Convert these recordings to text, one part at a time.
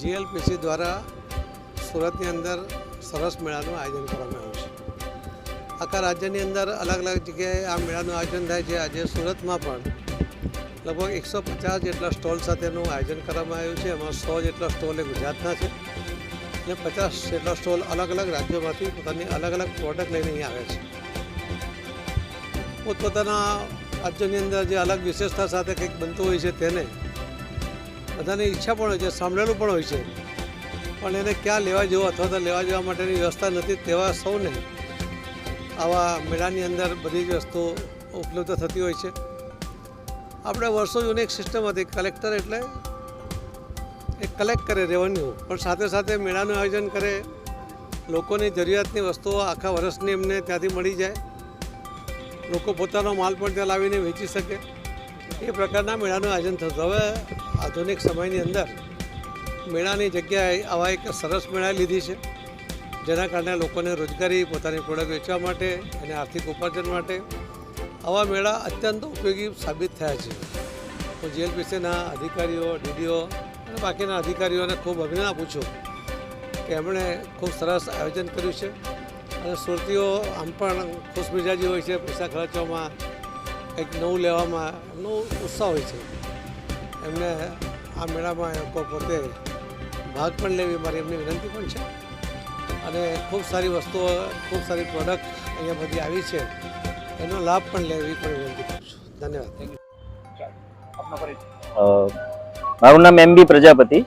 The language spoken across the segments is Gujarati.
જીએલપીસી દ્વારા સુરતની અંદર સરસ મેળાનું આયોજન કરવામાં આવ્યું છે. આખા રાજ્યની અંદર અલગ અલગ જગ્યાએ આ મેળાનું આયોજન થાય છે. આજે સુરતમાં પણ લગભગ એકસો પચાસ જેટલા સ્ટોલ સાથેનું આયોજન કરવામાં આવ્યું છે. એમાં સો જેટલા સ્ટોલ એ ગુજરાતના છે અને પચાસ જેટલા સ્ટોલ અલગ અલગ રાજ્યોમાંથી પોતાની અલગ અલગ પ્રોડક્ટ લઈને અહીં આવે છે. પોતપોતાના રાજ્યોની અંદર જે અલગ વિશેષતા સાથે કંઈક બનતું હોય છે તેને બધાની ઈચ્છા પણ હોય છે, સાંભળેલું પણ હોય છે. પણ એને ક્યાં લેવા જવું અથવા તો લેવા જવા માટેની વ્યવસ્થા નથી તેવા સૌને આવા મેળાની અંદર બધી જ વસ્તુઓ ઉપલબ્ધ થતી હોય છે. આપણે વર્ષો જૂની એક સિસ્ટમ હતી કલેક્ટર એટલે એ કલેક્ટ કરે રેવન્યુ પણ સાથે સાથે મેળાનું આયોજન કરે, લોકોની જરૂરિયાતની વસ્તુઓ આખા વર્ષની એમને ત્યાંથી મળી જાય. લોકો પોતાનો માલ પણ ત્યાં લાવીને વેચી શકે. એ પ્રકારના મેળાનું આયોજન થતું. હવે આધુનિક સમયની અંદર મેળાની જગ્યાએ આવા એક સરસ મેળા લીધી છે. જેના કારણે લોકોને રોજગારી, પોતાની પ્રોડક્ટ વેચવા માટે અને આર્થિક ઉપાર્જન માટે આવા મેળા અત્યંત ઉપયોગી સાબિત થયા છે. હું જીએલપીસીના અધિકારીઓ, ડીડીઓ અને બાકીના અધિકારીઓને ખૂબ અભિનંદન આપું છું કે એમણે ખૂબ સરસ આયોજન કર્યું છે. અને સુરતીઓ આમ પણ ખુશમિજાજી હોય છે, પૈસા ખર્ચવામાં કંઈક નવું લેવામાં એમનો ઉત્સાહ હોય છે. એમને આ મેળામાં પોતે ભાગ પણ લેવી મારી એમની વિનંતી પણ છે. અને ખૂબ સારી વસ્તુઓ ખૂબ સારી પ્રોડક્ટ અહીંયા બધી આવી છે. એનો લાભ પણ લેવી પણ વિનંતી કરું છું. ધન્યવાદ. થેન્ક યુ મારું નામ એમ બી પ્રજાપતિ.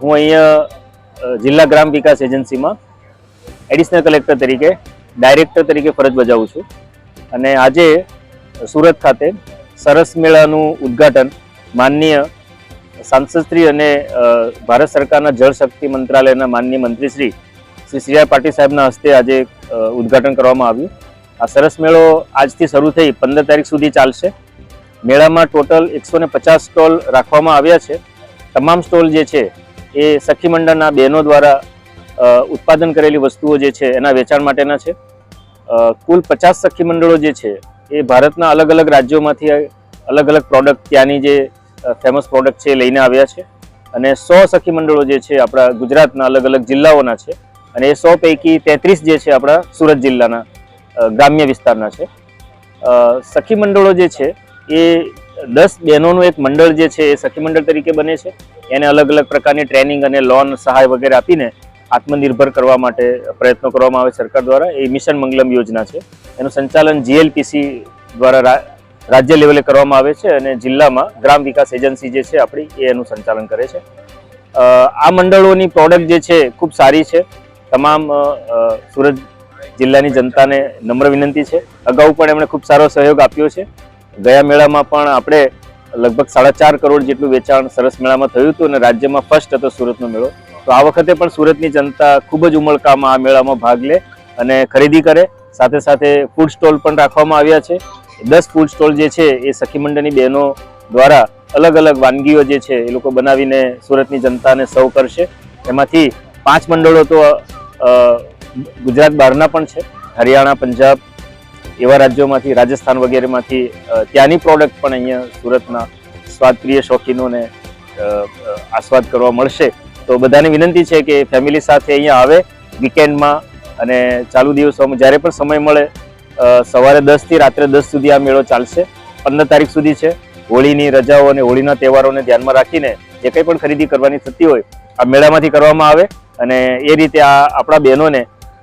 હું અહીંયા જિલ્લા ગ્રામ વિકાસ એજન્સીમાં એડિશનલ કલેક્ટર તરીકે ડાયરેક્ટર તરીકે ફરજ બજાવું છું. અને આજે સુરત ખાતે સરસ મેળાનું ઉદ્ઘાટન માનનીય સાંસદશ્રી અને ભારત સરકારના જળશક્તિ મંત્રાલયના માનનીય મંત્રીશ્રી શ્રી સી આર પાટીલ સાહેબના હસ્તે આજે ઉદ્ઘાટન કરવામાં આવ્યું. આ સરસ મેળો આજથી શરૂ થઈ પંદર તારીખ સુધી ચાલશે. મેળામાં ટોટલ એકસો ને પચાસ સ્ટોલ રાખવામાં આવ્યા છે. તમામ સ્ટોલ જે છે એ સખી મંડળના બહેનો દ્વારા ઉત્પાદન કરેલી વસ્તુઓ જે છે એના વેચાણ માટેના છે. કુલ પચાસ સખી મંડળો જે છે એ ભારતના અલગ અલગ રાજ્યોમાંથી અલગ અલગ પ્રોડક્ટ ત્યાંની જે ફેમસ પ્રોડક્ટ છે લઈને આવ્યા છે. અને સો સખી મંડળો જે છે આપણા ગુજરાતના અલગ અલગ જિલ્લાઓના છે. અને એ સો પૈકી તેત્રીસ જે છે આપણા સુરત જિલ્લાના ગ્રામ્ય વિસ્તારના છે. સખી મંડળો જે છે એ દસ બહેનોનું એક મંડળ જે છે એ સખી મંડળ તરીકે બને છે. એને અલગ અલગ પ્રકારની ટ્રેનિંગ અને લોન સહાય વગેરે આપીને આત્મનિર્ભર કરવા માટે પ્રયત્નો કરવામાં આવે સરકાર દ્વારા. એ મિશન મંગલમ યોજના છે. એનું સંચાલન જીએલપીસી દ્વારા રાજ્ય લેવલે કરવામાં આવે છે અને જિલ્લામાં ગ્રામ વિકાસ એજન્સી જે છે આપણી, એ એનું સંચાલન કરે છે. આ મંડળોની પ્રોડક્ટ જે છે, ખૂબ સારી છે. તમામ સુરત જિલ્લાની જનતાને નમ્ર વિનંતી છે. અગાઉ પણ એમણે ખૂબ સારો સહયોગ આપ્યો છે. ગયા મેળામાં પણ આપણે લગભગ સાડા ચાર કરોડ જેટલું વેચાણ સરસ મેળામાં થયું હતું અને રાજ્યમાં ફર્સ્ટ હતો સુરતનો મેળો. તો આ વખતે પણ સુરતની જનતા ખૂબ જ ઉમળકામાં આ મેળામાં ભાગ લે અને ખરીદી કરે. સાથે સાથે ફૂડ સ્ટોલ પણ રાખવામાં આવ્યા છે. દસ ફૂડ સ્ટોલ જે છે એ સખી મંડળની બહેનો દ્વારા અલગ અલગ વાનગીઓ જે છે એ લોકો બનાવીને સુરતની જનતાને સર્વ કરશે. એમાંથી પાંચ મંડળો તો ગુજરાત બહારના પણ છે. હરિયાણા, પંજાબ એવા રાજ્યોમાંથી, રાજસ્થાન વગેરેમાંથી ત્યાંની પ્રોડક્ટ પણ અહીંયા સુરતના સ્વાદપ્રિય શોખીનોને આસ્વાદ કરવા મળશે. તો બધાને વિનંતી છે કે ફેમિલી સાથે અહીંયા આવે વીકેન્ડમાં અને ચાલુ દિવસોમાં જ્યારે પણ સમય મળે સવારે દસથી રાત્રે દસ સુધી આ મેળો ચાલશે. પંદર તારીખ સુધી છે. હોળીની રજાઓ અને હોળીના તહેવારોને ધ્યાનમાં રાખીને જે કંઈ પણ ખરીદી કરવાની થતી હોય, આ મેળામાંથી કરવામાં આવે અને એ રીતે આ આપણા બહેનોને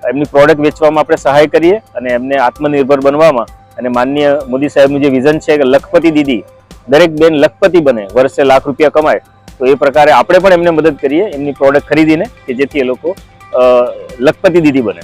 એમની પ્રોડક્ટ વેચવામાં આપણે સહાય કરીએ અને એમને આત્મનિર્ભર બનવામાં અને માનનીય મોદી સાહેબનું જે વિઝન છે કે લખપતિ દીદી, દરેક બેન લખપતિ બને, વર્ષે લાખ રૂપિયા કમાય, તો એ પ્રકારે આપણે પણ એમને મદદ કરીએ એમની પ્રોડક્ટ ખરીદીને કે જેથી એ લોકો લખપતિ દીદી બને.